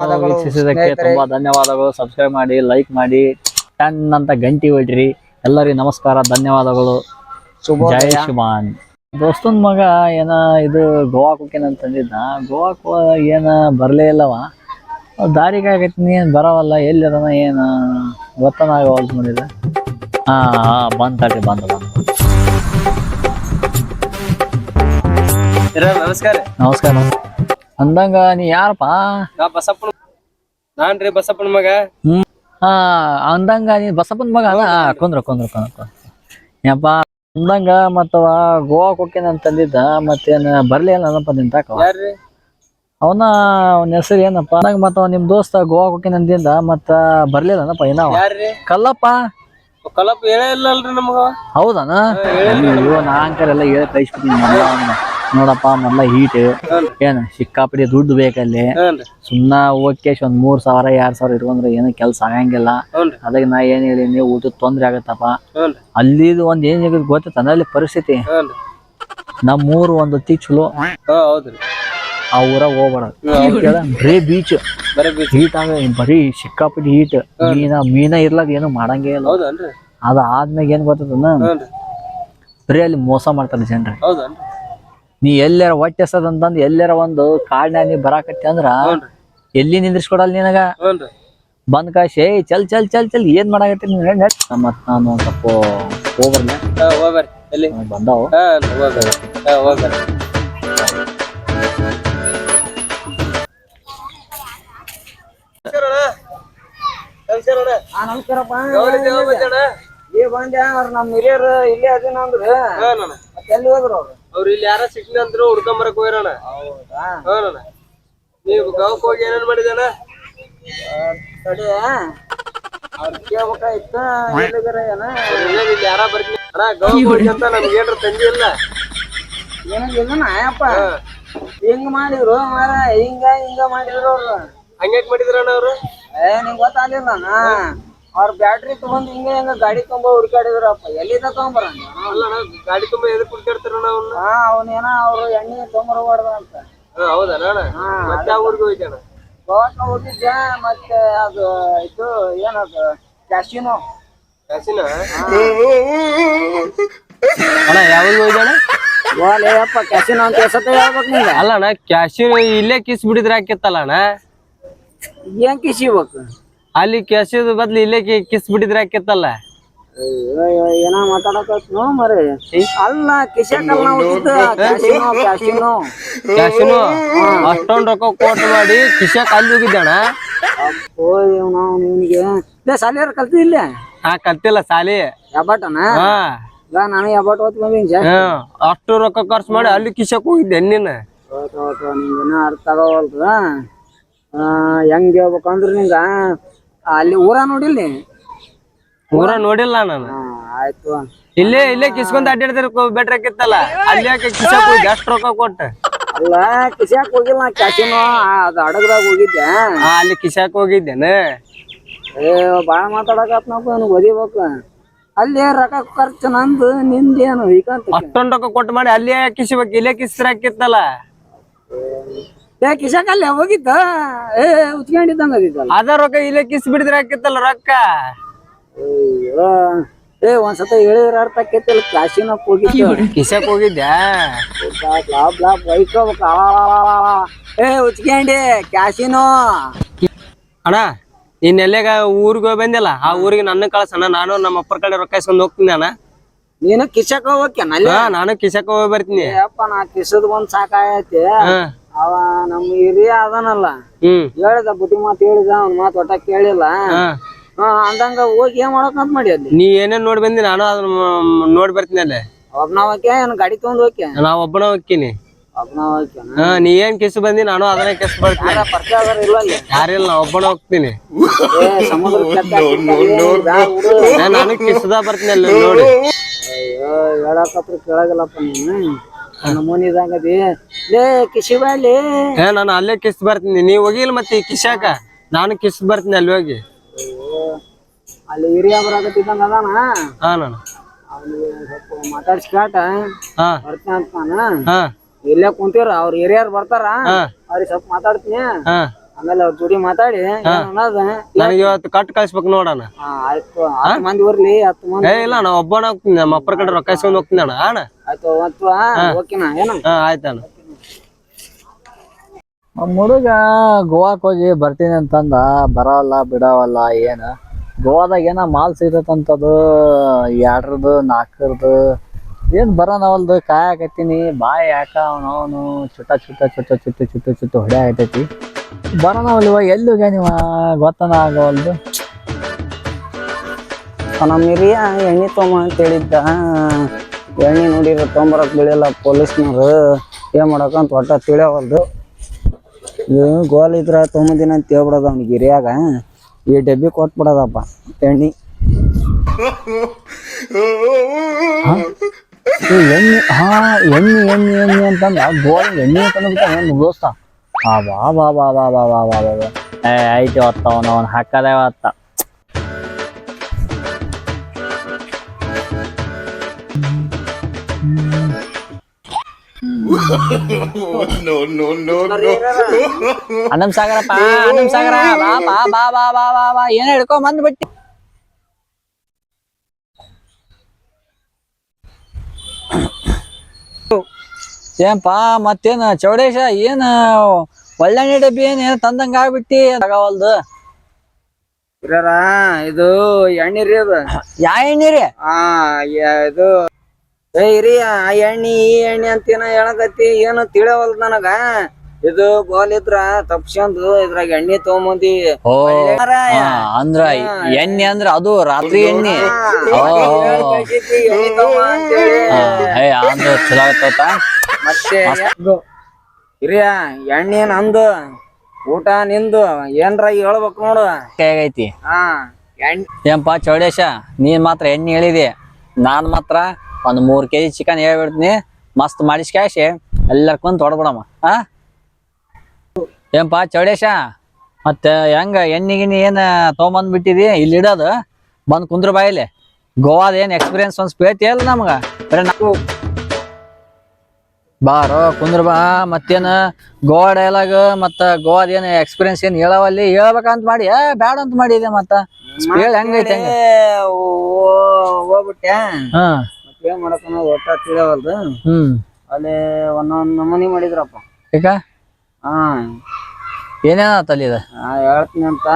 ವೀಕ್ಷಿಸಿದ್ದಕ್ಕೆ ತುಂಬಾ ಧನ್ಯವಾದಗಳು. ಸಬ್ಸ್ಕ್ರೈಬ್ ಮಾಡಿ ಲೈಕ್ ಮಾಡಿ ಟನ್ ಅಂತ ಗಂಟಿ ಹೊಡ್ರಿ ಎಲ್ಲರಿಗೂ ನಮಸ್ಕಾರ ಧನ್ಯವಾದಗಳು. ಜಯ ಶಿವಾನ್ ದೋಸ್ತನ್ ಮಗ ಏನ ಇದು ಗೋವಾಕ್ ಹೋಗ್ಯಾನ ಗೋವಾ ಗೋವಾಕ್ ಏನ ಬರ್ಲೇ ಇಲ್ಲವ. ದಾರಿಗೆ ಆಗೈತಿ ನೀನ್ ಬರವಲ್ಲ ಎಲ್ಲಿ ಅದನ್ನ ಏನ ಗೊತ್ತನ ಆಗವಲ್ದು ನೋಡಿದ ಹಾ ಬಂದ್ ತಡ್ರಿ ಬಂದ ಬಂದ. ನಮಸ್ಕಾರ ನಮಸ್ಕಾರ. ಅಂದಂಗ ನೀ ಯಾರಪ್ಪ? ನಾ ಬಸಪ್ಪನ ನಾನ್ರಿ ಬಸಪ್ಪನ ಮಗ. ಹಾ ಅಂದಂಗ ನೀ ಬಸಪ್ಪನ ಮಗ ಅಲ್ಲ? ಕುಂದ್ರ ಕುಂದ್ರ ಕೊಂದ್ರ ಕೊಂದ್ರ. ಯಪ್ಪ ಅಂದಂಗ ಮತ್ತವ ಗೋವಾಕ್ ಹೋಗ್ತೀನಿ ಅಂತ ತಂದಿದ್ದ ಮತ್ತೇನ ಬರ್ಲಿ ಅಲ್ಲ ಅದಪ್ಪ ನಿಂತಾಕ ಯಾರ್ರಿ? ಅವನ ಅವನ ಹೆಸರು ಏನಪ್ಪ? ಅಂದಾಗ ಮತ್ತ ನಿಮ್ ದೋಸ್ತ ಗೋವಾ ಹೋಗ್ಯಾನ ಅಂದಿಂದ ಮತ್ತ ಬರ್ಲಿಲ್ಲನಪ್ಪ ಏನವ ಯಾರ್ರಿ? ಕಲ್ಲಪ್ಪ? ಕಲಪ್ ಹೇಳೇ ಇಲ್ಲಲ್ರಿ ನಮಗ ಹೌದಾನ? ಅಯ್ಯೋ ನಾ ಅಂಕರೆಲ್ಲ ಹೇಳಿ ಕಳಿಸ್ಬಿಟ್ಟಿನಿ. ನೋಡಪ್ಪ ಮೊದ್ಲ ಹೀಟ್ ಏನ್ ಸಿಕ್ಕಾಪಿಡಿ ದುಡ್ಡು ಬೇಕಲ್ಲಿ ಸುಮ್ನ ಓಕೆ ಒಂದ್ ಮೂರ್ ಸಾವಿರ ಎರಡ್ ಸಾವಿರ ಇಟ್ಕೊಂಡ್ರೆ ಏನು ಕೆಲ್ಸ ಆಗಂಗಿಲ್ಲ. ಅದಕ್ಕೆ ನಾ ಏನ್ ಹೇಳಿನಿ ಊಟದ ತೊಂದ್ರೆ ಆಗತ್ತಪ್ಪ. ಅಲ್ಲಿ ಅಲ್ಲಿದು ಒಂದ್ ಏನ್ ಗೊತ್ತ? ಗೊತ್ತೈತ ಅಲ್ಲಿ ಪರಿಸ್ಥಿತಿ ನಮ್ಮ ನಮ್ಮೂರು ಒಂದ್ ಹೊತ್ತಿ ಚಲೋ. ಆ ಊರ ಹೋಗ್ಬಾರ ಬರೀ ಬೀಚ್ ಹೀಟ್ ಆಗ ಬರೀ ಸಿಕ್ಕಾಪಟ್ಟಿ ಹೀಟ್ ಮೀನ ಮೀನ ಇರ್ಲಾಗ ಏನು ಮಾಡಂಗೇ ಇಲ್ಲ. ಅದ ಆದ್ಮೇಲೆ ಏನ್ ಗೊತ್ತದ ಬರೀ ಅಲ್ಲಿ ಮೋಸ ಮಾಡ್ತಾರೆ ಜನರು. ನೀ ಎಲ್ಲಾರ ಹೊಟ್ಟೆ ಎಸದಂತಂದ್ ಎಲ್ಲರ ಒಂದು ಕಾಡ್ನ್ಯಾಗ ನೀ ಬರಾಕತ್ತಿ ಅಂದ್ರ ಎಲ್ಲಿ ನಿಂದ್ರಿಸ್ಕೊಡಲ್ಲ ನಿನಗ? ಬಂದ್ ಕಾಶಿ ಏಯ್ ಚಲ್ ಚಲ್ ಚಲ್ ಚಲ್ ಏನ್ ಮಾಡಾಕತ್ತಿ ಮತ್ ನಾನು ಒಂದ್ ಸ್ವಲ್ಪ ಹೋಗ್ಬರ್ಲೆ. ಬಂದಾವ. ನಮ್ ಹಿರಿಯರು ಇಲ್ಲೇ ಅದೇನ ಅಂದ್ರ. ಮತ್ತೆ ಎಲ್ಲಿ ಹೋದ್ರು ಅವ್ರು? ಅವ್ರು ಇಲ್ಲಿ ಯಾರ ಸಿಗ್ಲಿ ಅಂದ್ರು ಹುಡ್ಕೊಂಬರಕ್ ಹೋಗಿರೋಣ ಹೌದಾ? ನೀವು ಗಾವಕ್ ಹೋಗಿ ಏನೇನ್ ಮಾಡಿದಣ ತಡಿ ಅವ್ರ ಕೇಳ್ಬೇಕಾಯ್ತು ಎಲ್ಲಿಗಾರ ಏನ? ಇಲ್ಲಿ ಯಾರ ಬರ್ತೀನಿ ಅಣ್ಣ ಗಾವಕ್ ಹೋಗಿ ಅಂತ ನಮ್ಗೆ ಏನ್ರ ತಂದಿ ಇಲ್ಲ? ಏನಾಗಿಲ್ಲ ಅಯ್ಯಪ್ಪ? ಹಿಂಗ್ ಮಾಡಿದ್ರು ಮಾರ ಹಿಂಗ ಹಿಂಗ ಮಾಡಿದ್ರು ಅವ್ರು. ಹಂಗ್ಯಾಕ್ ಮಾಡಿದ್ರಣ್ಣ ಅವ್ರು? ಏ ನಿಂಗ್ ಗೊತ್ತಾಗ್ಲಿಲ್ಲ ಅವ್ರ ಬ್ಯಾಟ್ರಿ ತಗೊಂಡ್ ಹಿಂಗ ಹಿಂಗ ಗಾಡಿ ತುಂಬ ಹುಡ್ಕಾಡಿದ್ರಪ್ಪ ಎಲ್ಲಿದ ತಗೊಂಬರ ಗಾಡಿ ತುಂಬಾ ಎದಕ್ ಹುಡುಕಾಡ್ತಾರ ಅವ್ನ? ಹಾ ಅವನೇನ ಅವ್ರು ಎಣ್ಣೆ ತೊಗೊಂಬರ್ಬಾರ್ದ ಅಂತ. ಹಾ ಹೌದಣ್ಣ ಅಣ್ಣ. ಹಾ ಮತ್ತೆ ಆ ಊರಿಗೆ ಹೋಯ್ತಣ್ಣ? ಗೋವಾಕ ಹೋಗಿದ್ದೆ ಮತ್ತೆ ಅದು ಇದು ಏನದು ಕ್ಯಾಸಿನೋ ಕಾಸಿನ ಅಣ್ಣ ಯಾವಾಗ ಹೋಯ್ದಣ್ಣ ಅಪ್ಪ ಕ್ಯಾಸಿನೋ ಅಂತ ಎಸತ್ತ ಹೇಳ್ಬೇಕು ನಿಂಗ. ಅಲ್ಲ ಅಣ್ಣ ಕ್ಯಾಶಿನ ಇಲ್ಲೇ ಕಿಸ್ ಬಿಡಿದ್ರೆ ಹಾಕಿತ್ತಲ್ಲ ಅಣ್ಣ? ಏನ್ ಕಿಸಿಬೇಕು? ಅಲ್ಲಿ ಕ್ಯಾಶಿದ ಬದ್ಲು ಇಲ್ಲೇ ಕಿ- ಕಿಸ್ ಬಿಟ್ಟಿದ್ರೆ ಹಾಕಿತ್ತಲ್ಲ ಏನ ಮಾತಾಡಕತ್ ನೋ ಮರಿ ಅಲ್ಲ ಕ್ಯಾಸಿನೋ ಕ್ಯಾಶಿನು ಅಷ್ಟೊಂದ್ ರೊಕ್ಕ ಕೋಟ್ ಮಾಡಿ ಕಿಶಕ್ ಅಲ್ಲಿ ಹೋಗಿದ್ದಾಣ? ನಿನಗೆ. ಲೇ ಸಾಲಿಯಾರ ಕಲ್ತಿ ಇಲ್ಲ? ನಾ ಕಲ್ತಿಲ್ಲ ಸಾಲಿ. ಯಾಬಾಟನ? ಹಾ. ನಾನು ಯಾಬಾಟ್ ಓದ್ ಬಂದೀನಿ ಹಾ ಅಷ್ಟು ರೊಕ್ಕ ಖರ್ಚು ಮಾಡಿ ಅಲ್ಲಿ ಕಿಶಕ್ ಹೋಗಿದ್ದೆ ನೀನು ಅರ್ಥ ಆಗವಲ್ದು ಆ, ಹೆಂಗ್ ಹೇಳ್ಬೇಕಂದ್ರ ನಿಂಗ? ಅಲ್ಲಿ ಊರ ನೋಡಿಲ್ಲ? ಊರ ನೋಡಿಲ್ಲ ನಾನು. ಆಯ್ತು. ಇಲ್ಲೇ ಇಲ್ಲೇ ಕಿಸ್ಕೊಂಡ್ ಅಡ್ಡಾಡಿದ್ರೆ ಬೆಟ್ರ್ ಹಾಕಿತ್ತಲ್ಲ ಅಲ್ಲಿ ಯಾಕೆ ಕಿಸಾಕ್ ಹೋಗಿ ಅಷ್ಟು ರೊಕ್ಕ ಕೊಟ್ಟ? ಅಲ್ಲ ಕಿಸಾಕ್ ಹೋಗಿಲ್ಲ ನಾ ಕ್ಯಾಸಿನೋ ಅದು ಹಡಗದಾಗ ಹೋಗಿದ್ದೆ. ಅಲ್ಲಿ ಕಿಸಾಕ್ ಹೋಗಿದ್ದೇನೆ. ಏ ಬಾಳ ಮಾತಾಡಕತ್ನಪ್ಪ ನನಗೆ ಓದಿಬೇಕು ಅಲ್ಲಿ ರೊಕ್ಕ ಖರ್ಚು ನಂದು ನಿಂದೇನು ಈಗ ಅಷ್ಟೊಂದು ರೊಕ್ಕ ಕೊಟ್ಟು ಮಾಡಿ ಅಲ್ಲಿ ಕಿಸಬೇಕು ಇಲ್ಲೇ ಕಿಸ್ತ್ರ ಹಾಕಿತ್ತಲ್ಲ ಏ ಕಿಶಾಕ್ ಅಲ್ಲಿ ಹೋಗಿದ್ದ? ಏ ಉಚ್ಕೊಂಡಿದ್ದಂಗ ಅದಿದ್ದಲ್ಲ. ಅದ ರೊಕ್ಕ ಇಲ್ಲೇ ಕಿಸ್ ಬಿಡಿದ್ರೆ ಹಾಕಿತ್ತಲ್ಲ ರೊಕ್ಕ? ಅಯ್ಯೋ. ಏ ಒಂದ್ಸತ ಹೇಳಿದ್ರ ಅರ್ಥ ಆಕೈತಿಲ್ಲ ಕ್ಯಾಸಿನೋಕ್ ಹೋಗಿದ್ದೆ. ಕಿಶಕ್ ಹೋಗಿದ್ದೆ ಲಾಭ ವೈಕೋಬೇಕು ಏ ಉಚ್ಕೊಂಡಿ ಕ್ಯಾಶಿನೋ ಅಣ್ಣ ನೀನ್ ಎಲ್ಲೇಗ ಊರಿಗೆ ಹೋಗಿ ಬಂದಿಲ್ಲ? ಆ ಊರಿಗೆ ನನ್ನ ಕಳ್ಸಣ ನಾನು ನಮ್ಮ ಅಪ್ಪರ ಕಡೆ ರೊಕ್ಕ ಇಸ್ಕೊಂಡ್ ಹೋಗ್ತೀನಿ ಅಣ್ಣ. ನೀನು ಕಿಶಕ್ ಅಲ್ಲಿ? ನಾನು ಕಿಶಕ್ ಹೋಗಿ ಬರ್ತೀನಿ. ಅಪ್ಪ ನಾ ಕಿಸದ್ ಒಂದ್ ಸಾಕಾಗೈತಿ. ಹಾ. ಅವ ನಮ್ಮ ಹಿರಿಯ ಅದನಲ್ಲ. ಹ್ಮ್. ಹೇಳಿದ ಬುದ್ಧಿ ಮಾತು ಹೇಳಿದ ಅವ್ನ ಮಾತು ಒಟ್ಟ ಕೇಳಿಲ್ಲ. ಹಾ. ಅಂದಂಗ ಹೋಗಿ ಏನ್ ಮಾಡಕಂತ ಮಾಡಿ ಅಲ್ಲಿ. ನೀ ಏನೇನ್ ನೋಡಿ ಬಂದಿ ನಾನು ಅದನ್ನ ನೋಡಿ ಬರ್ತೀನಿ ಅಲ್ಲೇ. ಒಬ್ನ ಏನ್ ಗಾಡಿ ತಗೊಂಡ್ ಹೋಕೆ ನಾ ಒಬ್ಬನ ಹೋಗ್ತೀನಿ ಒಬ್ನಾವಕ್ಕೆ ಹಾ ನೀ ಏನ್ ಕೆಸ್ ಬಂದಿ ನಾನು ಅದನ್ನ ಕೆಸ್ ಬರ್ತೀನಿ. ಪರಿಚಯ ಇಲ್ಲ ಅಲ್ಲಿ? ಯಾರಿಲ್ಲ ನಾ ಒಬ್ಬನ ಹೋಗ್ತೀನಿ ಏ ಸಮುದ್ರ ನಾ ನಾನು ಕೆಸದ ಬರ್ತೀನಿ ಅಲ್ಲಿ ನೋಡಿ. ಅಯ್ಯೋ ಹೇಳಕತ್ರ ಕೇಳಾಗಲ್ಲಪ್ಪ ನೀನು. ಲೇ ಕಿಶಿಬಾಲಿ ಏ ನಾನು ಅಲ್ಲೇ ಕಿಸ್ ಬರ್ತೀನಿ. ನೀವ್ ಹೋಗಿಲ್ಲ ಮತ್ತೆ ಈ ಕಿಶಾಕ ನಾನು ಕಿಸ್ ಬರ್ತೀನಿ ಅಲ್ಲಿ ಹೋಗಿ. ಅಲ್ಲಿ ಹಿರಿಯ ಬರಾಕತ್ತಿದ್ದಂಗ ಅದಾನ? ಹಾ ನಾನು. ಅವ್ನಿಗೆ ಸ್ವಲ್ಪ ಮಾತಾಡ್ಸಿ ಕಾಟ ಹಾ. ಬರ್ತೀನಿ ಅಂತ ನಾನು. ಹಾ. ಇಲ್ಲೇ ಕುಂತೀರ ಅವ್ರ ಹಿರಿಯರ್ ಬರ್ತಾರ. ಹಾ. ಅವ್ರಿಗೆ ಸ್ವಲ್ಪ ಮಾತಾಡ್ತೀನಿ. ಹಾ. ಆಮೇಲೆ ಅವ್ರ ಜೋಡಿ ಮಾತಾಡಿ. ಅನ್ನೋದು? ನನಗೆ ಇವತ್ತು ಕಟ್ ಕಳಿಸ್ಬೇಕು ನೋಡಣ. ಆಯ್ತು. ಹತ್ತು ಮಂದಿ ಬರ್ಲಿ ಹತ್ತು ಮಂದಿ ಏ ಇಲ್ಲ ನಾ ಒಬ್ಬನ ಹೋಗ್ತೀನಿ. ನಮ್ಮ ಅಪ್ಪರ ಕಡೆ ರೊಕ್ಕ ಇಸ್ಕೊಂಡ್ ಹೋಗ್ತೀನಿ ಅಣ್ಣ. ಅಣ್ಣ. ಆಯ್ತು ಓಕೆನಾ ಏನ ಹಾ ಆಯ್ತಣ್ಣ. ಹುಡುಗ ಗೋವಾಕ್ ಹೋಗಿ ಬರ್ತೀನಿ ಅಂತಂದ, ಬರವಲ್ಲ, ಬಿಡವಲ್ಲ, ಏನು? ಗೋವಾದಾಗ ಏನ ಮಾಲ್ ಸಿಗತ್ತಂತದು ಎರಡ್ರದ್ದು ನಾಲ್ಕರದು ಏನು ಬರೋನವಲ್ದು ಕಾಯಕತ್ತೀನಿ ಬಾಯ್ ಯಾಕ ಅವನು ಚುಟ್ಟ ಚುಟ್ಟ ಚುಟ್ಟ ಚುಟ್ಟು ಚುಟ್ಟು ಚುಟ್ಟು ಹೊಡೆ ಆಗತೈತಿ ಬರೋನವಲ್ ಇವಾಗ ಎಲ್ಲಿ ಹೋಗ್ಯಾನ ಇವ? ಗೊತ್ತನ ಆಗವಲ್ದು? ನಮ್ಮ ಹಿರಿಯ ಎಣ್ಣೆ ತೊಗೊಂಬ ಅಂತ ಹೇಳಿದ್ದ ಎಣ್ಣೆ ನೋಡಿರ ತೊಂಬರಕ್ಕೆ ಬೀಳಲ್ಲ, ಪೊಲೀಸ್ನವ್ರು. ಏನ್ ಮಾಡಕಂತ ಒಟ್ಟ ತಿಳಿಯವಲ್ದು. ಗೋಲ್ ಇದ್ರ ತೊಗೊಂಬಂದಿನ ಅಂತ ಹೇಳ್ಬಿಡೋದು ಅವ್ನಿಗೆ ಹಿರಿಯಾಗ. ಈ ಡಬ್ಬಿ ಕೊಟ್ಬಿಡೋದಪ್ಪ, ಎಣ್ಣೆ. ಎಣ್ಣೆ, ಹಾ, ಎಣ್ಣೆ ಎಣ್ಣೆ ಎಣ್ಣೆ ಅಂತಂದ. ಗೋಲ್ ಎಣ್ಣೆ ತಂದ್ಬಿಟ್ಟ ಒಂದು ದೋಸ್ತ ಆ, ಬಾ ಬಾ ಬಾ ಬಾ ಬಾ ಬಾ ಬಾ ಬಾ. ಏ ಐತಿ ಹೊತ್ತ ಅವನು, ಅವ್ನು ಹಾಕದೇ ಹೊತ್ತ ಅನಮ್ ಸಾಗರಪ್ಪ ಅನ್ನಂ ಸಾಗರ ಬಾ ಬಾ ಬಾ ಬಾ ಬಾ ಬಾ ಬಾ ಏನ ಹಿಡ್ಕೊಂಡ್ ಬಂದ್ಬಿಟ್ಟಿ. ಏನ್ಪಾ ಮತ್ತೇನ ಚೌಡೇಶ ಏನ ಒಳ್ಳೆಣ್ಣೆ ಡಬ್ಬಿ ಏನ್ ಏನ್ ತಂದಂಗ ಆಗ್ಬಿಟ್ಟಿ ತಗವಲ್ದು? ಹಿರಿಯರ ಇದು ಎಣ್ಣೆ ರೀ ಅದು. ಯಾ ಎಣ್ಣೆ ರೀ ಆ ಇದು ಏ ಹಿರಿಯ ಆ ಎಣ್ಣಿ ಈ ಎಣ್ಣಿ ಅಂತ ಏನ ಹೇಳಕತ್ತಿ ಏನು ತಿಳಿಯವಲ್ ನನಗ? ಇದು ಗೋಲ್ ಇದ್ರ ತಪ್ಸ್ಕೊಂಡು ಇದ್ರಾಗ ಎಣ್ಣಿ ತಗೊಂಬಂದಿ. ಓ ಹಾ, ಅಂದ್ರ ಎಣ್ಣೆ ಅಂದ್ರ ಅದು ರಾತ್ರಿ ಎಣ್ಣೆ. ಓ ಎಣ್ಣೆ ತಗೊಂಬ ಅಂತೇಳಿ. ಹಾ, ಏ ಅಂದ್ರ ಚಲೋ ಆಗ್ತೈತ ಮತ್ತೆ ಇದು ಹಿರಿಯ ಎಣ್ಣೆ ನಂದು ಊಟ ನಿಂದು ಏನ್ರ ಹೇಳ್ಬೇಕು ನೋಡು. ಹೇಗೈತಿ ಹಾ ಎಣ್ಣೆ. ಏನ್ಪಾ ಚೌಡೇಶ ನೀನ್ ಮಾತ್ರ ಎಣ್ಣೆ ಹೇಳಿದಿ. ನಾನ್ ಮಾತ್ರ ಒಂದ್ ಮೂರ್ ಕೆಜಿ ಚಿಕನ್ ಹೇಳ್ಬಿಡ್ತೀನಿ ಮಸ್ತ್ ಮಾಡಿಸ್ಕಾಶಿ ಎಲ್ಲರ ಕುಂತ ಹೊಡ್ಬಿಡಮ್ಮ ಆ? ಏನ್ಪಾ ಚೌಡೇಶ ಮತ್ತೆ ಹೆಂಗ ಎಣ್ಣೆ ಗಿಣ್ಣಿ ಏನ್ ತೊಗೊಂಬಂದ್ ಬಿಟ್ಟಿದಿ ಇಲ್ಲಿ ಇಡೋದು ಬಂದ್ ಕುಂದ್ರ ಬಾಯಿಲಿ ಗೋವಾದ ಏನ್ ಎಕ್ಸ್ಪೀರಿಯನ್ಸ್ ಒಂದ್ ಸ್ಪೇತಿ ಅಲ್ಲ ನಮಗ? ಬರೀ ನಾವು ಬಾರೋ ಕುಂದ್ರ ಬಾ ಮತ್ತೇನ ಗೋವಾ ಡೈಲಾಗ್ ಮತ್ತ ಗೋವಾದ ಏನ್ ಎಕ್ಸ್ಪೀರಿಯನ್ಸ್ ಏನ್ ಹೇಳವಲ್ಲಿ ಹೇಳ್ಬೇಕಂತ ಮಾಡಿ ಏ ಬ್ಯಾಡ ಅಂತ ಮಾಡಿದೆ ಮತ್ತ. ಹೇಳ ಹೆಂಗೈತೆ ಹೆಂಗ? ಹೋಗ್ಬಿಟ್ಟೆ. ಹಾ. ಏನ್ ಮಾಡಕ್ಕನ ಒಟ್ಟ ತಿಳಿಯವಲ್ದು ಹ್ಮ್. ಅಲ್ಲಿ ಒಂದೊಂದ್ ನಮೂನಿ ಮಾಡಿದ್ರಪ್ಪ. ಈಗ? ಹಾ. ಏನೇನ ಅಲ್ಲಿ ಇದು ಆ, ಹೇಳ್ತೀನಿ ಅಂತ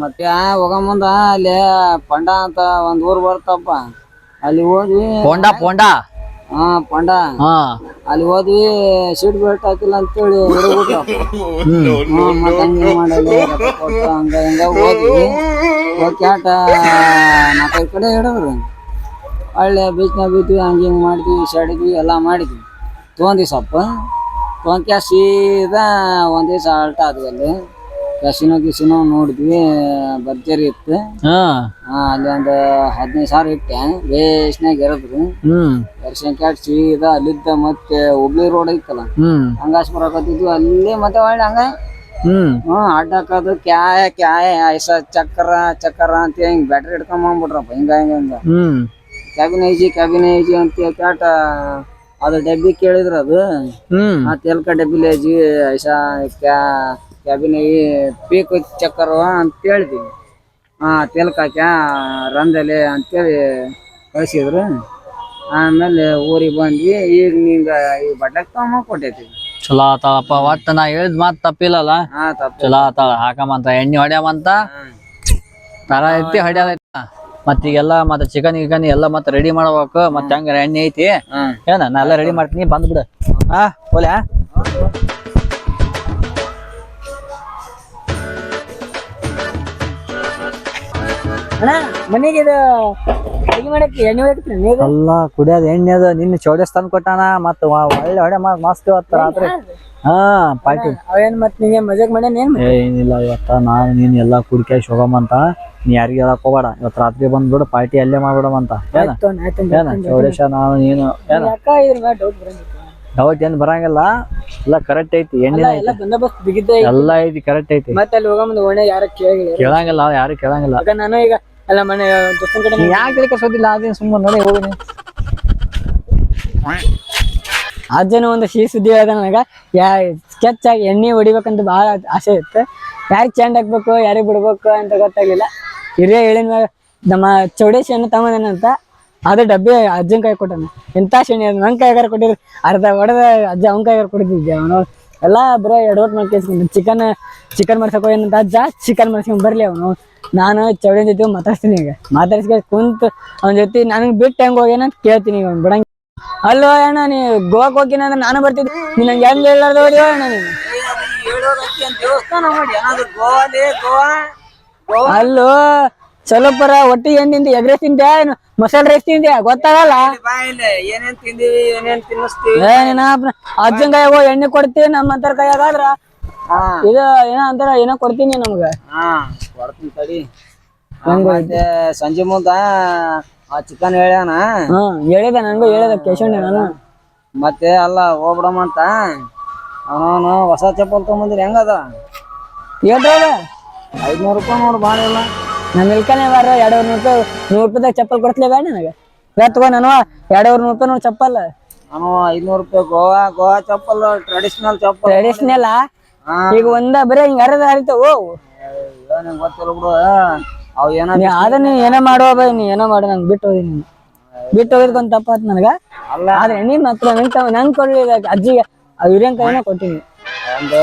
ಮತ್ತೆ ಆ ಹೋಗ ಮುಂದ ಅಲ್ಲಿ ಪಂಡ ಅಂತ ಒಂದ್ ಊರ್ ಬರ್ತಪ್ಪ ಅಲ್ಲಿ ಹೋದ್ವಿ. ಪೊಂಡ ಪೊಂಡ? ಹಾ ಪಂಡ. ಹಾ. ಅಲ್ಲಿ ಹೋದ್ವಿ ಸೀಟ್ ಬೆಲ್ಟ್ ಹಾಕಿಲ್ಲ ಅಂತೇಳಿ ಹೇಳಿ ಹ್ಮ್. ಮತ್ತೆ ಹಂಗೆ ಮಾಡಲ್ಲ ರೊಕ್ಕ ಕೊಟ್ಟು ಹಂಗ ಹಿಂಗ ಹೋದ್ವಿ. ನಾಲ್ಕೈದು ಕಡೆ ಹಿಡಿದ್ರು ಒಳ್ಳೆ ಬೀಚ್ನಾಗ ಬಿದ್ವಿ ಹಂಗೆ ಹಿಂಗೆ ಮಾಡಿದ್ವಿ ಸಡಿದ್ವಿ ಎಲ್ಲ ಮಾಡಿದ್ವಿ. ತೊಗೊಂಡ್ವಿ ಸಪ್ಪ ತೊಗೊಂಡ್ಯ ಸೀದಾ ಒಂದೇ ದಿವಸ ಆಲ್ಟ ಆದ್ವಿ ಅಲ್ಲಿ. ಕಸಿನೋ ಗಿಸಿನೋ ನೋಡಿದ್ವಿ ಭರ್ಜರಿ ಇತ್ತು. ಹಾ. ಅಲ್ಲಿ ಒಂದು ಹದಿನೈದು ಸಾವಿರ ಇಟ್ಟೆ ವೇಸ್ನಾಗ ಇರದ್ರು ದರ್ಶನ ಕ್ಯಾಟ್ ಸೀದಾ ಅಲ್ಲಿದ್ದ ಮತ್ತೆ ಹುಬ್ಳಿ ರೋಡ್ ಐತಲ್ಲ ಹಂಗಾಸ್ ಬರಕತ್ತಿದ್ವಿ ಅಲ್ಲಿ ಮತ್ತೆ ಒಳ್ಳೆ ಹಂಗ. ಹ್ಮ್. ಅಡ್ಡಾಕದು ಅಡ್ಡ ಹಾಕೋದು ಕ್ಯಾಯ ಕ್ಯಾಯ ಐಸ ಚಕ್ರ ಚಕ್ರ ಅಂತ ಹಿಂಗ್ ಬ್ಯಾಟ್ರಿ ಹಿಡ್ಕೊಂಡ್ ಬಂದ್ಬಿಟ್ರಪ್ಪ ಹಿಂಗ ಹಿಂಗ ಹಿಂಗ. ಹ್ಮ್. ಕ್ಯಾಬಿನ್ ಐಜಿ ಕ್ಯಾಬಿನ್ ಐಜಿ ಅಂತ ಕ್ಯಾಟ ಅದು ಡಬ್ಬಿ ಕೇಳಿದ್ರ ಅದು. ಹ್ಮ್. ಆ ಎಲ್ಕ ಡಬ್ಬಿ ಐಜಿ ಐಶಾ ಕ್ಯಾ ಕ್ಯಾಬಿನ್ ಐ ಪೀಕ್ ಚಕ್ಕರ್ ಅಂತ ಹೇಳಿದ್ವಿ ಹಾ ತೆಲ್ಕ ಕ್ಯಾ ರಂದಲೆ ಅಂತೇಳಿ ಕಳ್ಸಿದ್ರು. ಆಮೇಲೆ ಊರಿಗೆ ಬಂದ್ವಿ ಈಗ ನಿಂಗ ಈ ಬಟ್ಟೆ ತಗೊಂಬ ಕೊಟ್ಟೈತಿ ಚಲೋ ಆತಪ್ಪ ಒಟ್ಟ ನಾ ಹೇಳಿದ್ ಮಾತ್ ತಪ್ಪಿಲ್ಲಲ್ಲ? ಹಾ ತಪ್ಪ. ಚಲೋ ಆತಾಳ ಹಾಕಮಂತ ಎಣ್ಣೆ ಹೊಡ್ಯಾಮಂತ ತರ ಎತ್ತಿ ಹೊಡ್ಯಾದೈತ ಮತ್ತ ಈಗೆಲ್ಲ ಮತ್ತೆ ಚಿಕನ್ ಗಿಕನ್ ಎಲ್ಲ ಮತ್ತೆ ರೆಡಿ ಮಾಡ್ಬೇಕು ಮತ್ತೆ ಹಂಗ ಎಣ್ಣೆ ಐತಿ? ಏನ ನಾ ಎಲ್ಲ ರೆಡಿ ಮಾಡ್ತೀನಿ ಬಂದ್ಬಿಡು ಹಾ ಹೋಲ್ಯಾ ಅಣ್ಣ ಮನೆಗೆ ಅಲ್ಲ ಕುಡಿಯೋದ್ ಎಣ್ಣೆ ಅದ ನಿನ್ನ ಚೌಡೇಶ್ ತಂದ್ ಕೊಟ್ಟಾನ ಮತ್ತ ಒಳ್ಳೆ ಹೊಡೆ ಮಾಡಿ ಮಸ್ತ್ ಇವತ್ತ ರಾತ್ರಿ. ಹಾ ಪಾರ್ಟಿ. ಅವೇನ್ ಮತ್ ನಿಂಗೆ ಮಜಾಕ್ ಮಾಡ್ಯಾನ ಏನ್ ಏ ಏನಿಲ್ಲ ಇವತ್ತ ನಾನು ನೀನ್ ಎಲ್ಲಾ ಕುಡ್ಕ್ಯಾಶ್ ಅಂತ. ನೀ ಯಾರಿಗೆ ಹೇಳಕ್ ಹೋಗಬೇಡ. ಇವತ್ ರಾತ್ರಿ ಬಂದ್ಬಿಡು ಪಾರ್ಟಿ ಅಲ್ಲೇ ಮಾಡ್ಬಿಡಮಂತ ಅಂತ. ಏನ? ಚೌಡೇಶ ನಾನು ನೀನು ಏನ? ಅಕ್ಕ ಇದ್ರ ಡೌಟ್ ಏನ್ ಬರಂಗಿಲ್ಲ. ಎಲ್ಲ ಕರೆಕ್ಟ್ ಐತಿ ಎಣ್ಣೆ ಎಲ್ಲ ಬಂದೋಬಸ್ತ್ ಬಿಗಿದ್ದ ಎಲ್ಲ ಐತಿ ಕರೆಕ್ಟ್ ಐತಿ. ಮತ್ತೆ ಅಲ್ಲಿ ಹೋಗೋ ಮುಂದೆ ಓಣೆ ಯಾರ ಕೇಳಿ ಕೇಳಂಗಿಲ್ಲ ಯಾರು ಕೇಳಂಗಿಲ್ಲ. ಯಾಕ ನಾನು ಈಗ ಎಲ್ಲ ಮನೆ ದೋಸ್ತನ ಕಡೆ ಯಾಕೆ ಕಳ್ಸೋದಿಲ್ಲ ಅದೇ ಸುಮ್ಮನೆ ನೋಡಿ ಹೋಗಿ ಅಜ್ಜನ ಒಂದು ಸಿಹಿ ಸುದ್ದಿ ಹೇಳ್ದ ನನಗೆ. ಯಾ ಸ್ಕೆಚ್ ಆಗಿ ಎಣ್ಣೆ ಹೊಡಿಬೇಕಂತ ಭಾಳ ಆಸೆ ಇತ್ತು. ಯಾರಿಗೆ ಚೆಂಡ್ ಹಾಕ್ಬೇಕು, ಯಾರಿಗೆ ಬಿಡ್ಬೇಕು ಅಂತ ಗೊತ್ತಾಗ್ಲಿಲ್ಲ. ಹಿರಿಯ ಹೇಳಿನ ನಮ್ಮ ಚೌಡೇಶನ ಅನ್ನ ತಮ್ಮದೇನಂತ ಅದು ಡಬ್ಬಿ ಅಜ್ಜನ ಕೈ ಕೊಟ್ಟನು. ಎಂಥ ಶನಿ ಅದು? ನನ್ನ ಕೈಗಾರ ಕೊಟ್ಟಿದ್ರು. ಅರ್ಧ ಹೊಡೆದ ಅಜ್ಜ ಅವನ ಕೈಗಾರ ಕೊಟ್ಟಿದ್ದೆ ಅವನು. ಎಲ್ಲ ಬರೀ ಎಡವಟ್ ಮಾಡ್ಕೇಸ್ಕೊಂಡು ಚಿಕನ್ ಚಿಕನ್ ಮಾಡ್ಸಕ್ಕೆ ಹೋಗ್ಯಾನಂತ ಅಜ್ಜ ಚಿಕನ್ ಮಾಡ್ಸ್ಕೊಂಡು ಬರಲಿ ಅವನು. ನಾನು ಚೌಡಿನ ಜೊತೆ ಮಾತಾಡ್ತೀನಿ ಈಗ. ಮಾತಾಡ್ಸ್ಕೊಂಡು ಕುಂತು ಅವನ ಜೊತೆ, ನನಗೆ ಬಿಟ್ಟು ಹೆಂಗ್ ಹೋಗ್ಯಾನ? ಕೇಳ್ತೀನಿ ಈಗ ಅವ್ನು. ಬಿಡಂಗ ಅಲ್ಲೋ ಅಣ್ಣ ನೀ ಗೋವಾಕ್ ಹೋಗಿನ ಅಂದ್ರೆ ನಾನು ಬರ್ತಿದ್ದೆ. ನೀನ್ ನಂಗೆ ಹೆಂಗ್ ಹೇಳಾರ್ದ ಹೋಗಿ ಅಣ್ಣ ನೀನು. ದೇವಸ್ಥಾನ ಮಾಡಿ ಏನಾದ್ರು ಗೋವಾಲಿ ಗೋವಾ ಅಲ್ಲೋ ಚಲೋ ಪರ ಒಟ್ಟಿಗೆ ಏನ್ ತಿಂದಿ? ಎಗ್ ರೈಸ್ ತಿಂದ್ಯಾ ಏನು? ಮಸಾಲೆ ರೈಸ್ ತಿಂದ್ಯಾ? ಗೊತ್ತಾಗಲ್ಲ? ಬಾಯಿಲೆ ಏನೇನ್ ತಿಂದಿವಿ ಏನೇನ್ ತಿನ್ನಿಸ್ತೀವಿ ಏ ನೀನ ಅಜ್ಜನ್ ಕೈಯಾಗ ಎಣ್ಣೆ ಕೊಡ್ತೀನಿ ನಮ್ಮ ಅಂತರ ಕೈಯಾಗಾದ್ರ. ಇದು ಏನೋ ಅಂತಾರ ಏನೋ ಕೊಡ್ತೀನಿ ನಮ್ಗ. ಹಾ ಕೊಡ್ತೀನಿ ತಡಿ. ಸಂಜೆ ಮುಂದ ಆ ಚಿಕನ್ ಹೇಳ್ಯಾನ? ಹೇಳಿದ ನನಗೂ ಹೇಳಿದ ಕೇಶವಣ್ಣ ನಾನು. ಮತ್ತೆ ಅಲ್ಲ ಹೋಗ್ಬಿಡಮಂತ ಅವನವನು ಹೊಸ ಚಪ್ಪಲ್ ತಗೊಂಬಂದ್ರಿ ಹೆಂಗದ ಏನ್ ಐದ್ನೂರು ರೂಪಾಯಿ ನೋಡು ಭಾಳ ಇಲ್ಲ ನಮ್ಮ ಇಲ್ಕನೆ ಬಾರ ಎರಡೂವರೆ ನೂರು ರೂಪಾಯಿ ನೂರು ರೂಪಾಯಿದಾಗ ಚಪ್ಪಲ್ ಕೊಡ್ತಲೇ ಬೇಡ ನನಗೆ. ಇವತ್ತು ತಗೋ ನಾನು ಎರಡೂವರೆ ನೂರು ರೂಪಾಯಿ ನೋಡಿ ಚಪ್ಪಲ್. ನಾನು ಐದ್ನೂರು ರೂಪಾಯಿ ಗೋವಾ ಗೋವಾ ಚಪ್ಪಲ್ ಟ್ರೆಡಿಷನಲ್ ಚಪ್ಪಲ್. ಟ್ರೆಡಿಷನಲ್ ಈಗ ಒಂದ ಬರೀ ಹಿಂಗ ಅರದ ಹರಿತಾವ ಗೊತ್ತಿಲ್ಲ ಬಿಡು ಅವ್ ಏನೋ ನೀ ಆದ್ರೆ ನೀ ಏನೋ ಮಾಡುವ ಬೈ ನೀ ಏನೋ ಮಾಡು ನಂಗೆ ಬಿಟ್ಟು ಹೋಗಿ ನೀನು. ಬಿಟ್ಟು ತಪ್ಪ ತಪ್ಪಾತ್ ನನಗ. ಅಲ್ಲ. ಆದ್ರೆ ಎಣ್ಣೆ ಮಾತ್ರ ನಂಗೆ ತವ ನಂಗೆ ಕೊಡ್ಲಿಲ್ಲ ಅಜ್ಜಿಗೆ ಆ ಹಿರಿಯನ್ ಕೈನ ಕೊಟ್ಟಿನಿ. ಒಂದು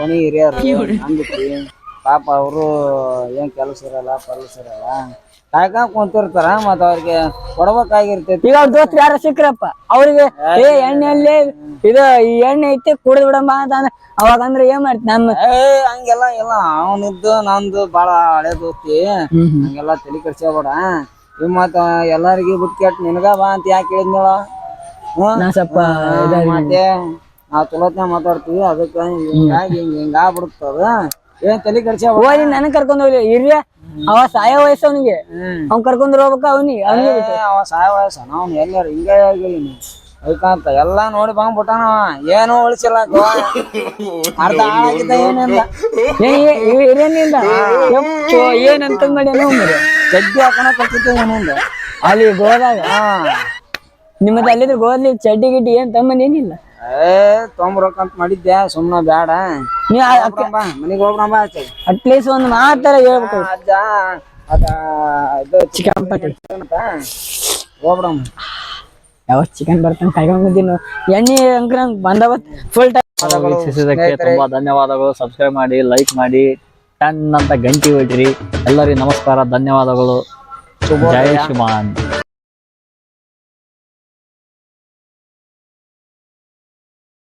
ಓಣಿ ಹಿರಿಯರು ಅಂದಿತ್ತು ಪಾಪ ಅವರು ಏನ್ ಕೆಲಸ ಇರಲ್ಲ ಪಲ್ಸ ಇರಲ್ಲ. ಕಾಯ್ಕೊಂಡ್ ಕುಂತಿರ್ತಾರ ಮತ್ತ ಅವ್ರಿಗೆ ಕೊಡ್ಬೇಕಾಗಿರ್ತೈತಿ. ಈಗ ಅವ್ರ ದೋಸ್ತ್ರು ಯಾರ ಸಿಕ್ಕ್ರಪ್ಪ ಅವ್ರಿಗೆ ಏ ಎಣ್ಣೆ ಅಲ್ಲಿ ಇದು ಈ ಎಣ್ಣೆ ಐತಿ ಕುಡಿದ್ ಬಿಡಮ್ಮ ಅಂತ ಅಂದ್ರೆ ಅವಾಗ ಅಂದ್ರೆ ಏನ್ ಮಾಡ್ತಿ ನಮ್ಮ ಏ ಹಂಗೆಲ್ಲ ಇಲ್ಲ ಅವನಿದ್ದು ನಂದು ಬಾಳ ಹಳೆ ದೋಸ್ತಿ ಹಂಗೆಲ್ಲ ತಲೆ ಕೆಡ್ಸ್ಕೊಬೇಡ ಇವ್ ಮತ್ತ ಎಲ್ಲಾರಿಗೂ ಬಿಟ್ಟು ಕೆಟ್ಟ ನಿನಗ ಬಾ ಅಂತ ಯಾಕೆ ಹೇಳಿದ್ನಳ ನಾ ಸ್ವಲ್ಪ ಮತ್ತೆ ನಾವ್ ಚಲೋತ್ನ ಮಾತಾಡ್ತೀವಿ ಅದಕ್ಕ ಹಿಂಗಾಗಿ ಹಿಂಗ ಹಿಂಗಾಗ್ಬಿಡುತ್ತದ ಏನ್ ತಲೆ ಕೆಡ್ಸ್ಕೊಬೇಡ ಹೋಗಿ ನನಗ್ ಕರ್ಕೊಂಡ್ ಹೋಗ್ಲಿ ಹಿರಿಯ ಅವ ಸಾಯ ವಯಸ್ಸು ಅವನಿಗೆ. ಹ್ಮ್. ಅವ್ನ್ ಕರ್ಕೊಂಡ್ ಹೋಗ್ಬೇಕ ಅವನಿಗೆ ಅವ ಸಾಯ ವಯಸ್ಸ ನಾವ್ ಎಲ್ಲಾರು ಹಿಂಗೆ ಆಗಿಲ್ಲ ಅದಕ್ಕಂತ ಎಲ್ಲಾ ನೋಡಿ ಬಂದ್ಬಿಟ್ಟಾನ ಏನು ಉಳಿಸಿಲ್ಲ ಅರ್ಧ ಆಗಿದ್ದ ಏನಿಲ್ಲ ಹಿರಿಯನಿಂದ ಏನಂತ ಮಾಡಿ ಜಗ್ಗಿ ಹಾಕೋಣ ಕಲ್ತಿದ್ದೆ ಏನಿಲ್ಲ ಅಲ್ಲಿ ಗೋದಾಗ. ನಿಮ್ಮದು ಅಲ್ಲಿದ್ರೆ ಗೋದಲ್ಲಿ ಚಡ್ಡಿ ಗಿಡ್ಡಿ ಏನ್ ತಮ್ಮ ಏನಿಲ್ಲ ಏ ತೊಂಬರಕ್ಕಂತ ಮಾಡಿದ್ದೆ ಸುಮ್ನ ಬ್ಯಾಡ. ಮನಿಗ್ ಅಟ್ಲೀಸ್ಟ್ ಒಂದ್ ಮಾತಾರ ಹೇಳ್ಬೇಕು. ಅಜ್ಜ ಅದ ಇದು ಚಿಕನ್ ಪಟ್ಟಿ ಯಾವ ಚಿಕನ್ ಬರ್ತಾನೆ ಕಾಯ್ಕೊಂಡಿದ್ದೀನಿ ಎಣ್ಣೆ ಅಂಕ್ರ ಬಂದವತ್ ಫುಲ್ ಟೈಮ್ ವೀಕ್ಷಿಸಿದ್ದಕ್ಕೆ ತುಂಬಾ ಧನ್ಯವಾದಗಳು. ಸಬ್ಸ್ಕ್ರೈಬ್ ಮಾಡಿ ಲೈಕ್ ಮಾಡಿ ಟನ್ ಅಂತ ಗಂಟಿ ಹೊಡ್ರಿ ಎಲ್ಲರಿಗೂ ನಮಸ್ಕಾರ ಧನ್ಯವಾದಗಳು. ಜಯ ಶ್ರೀಮಾನ್.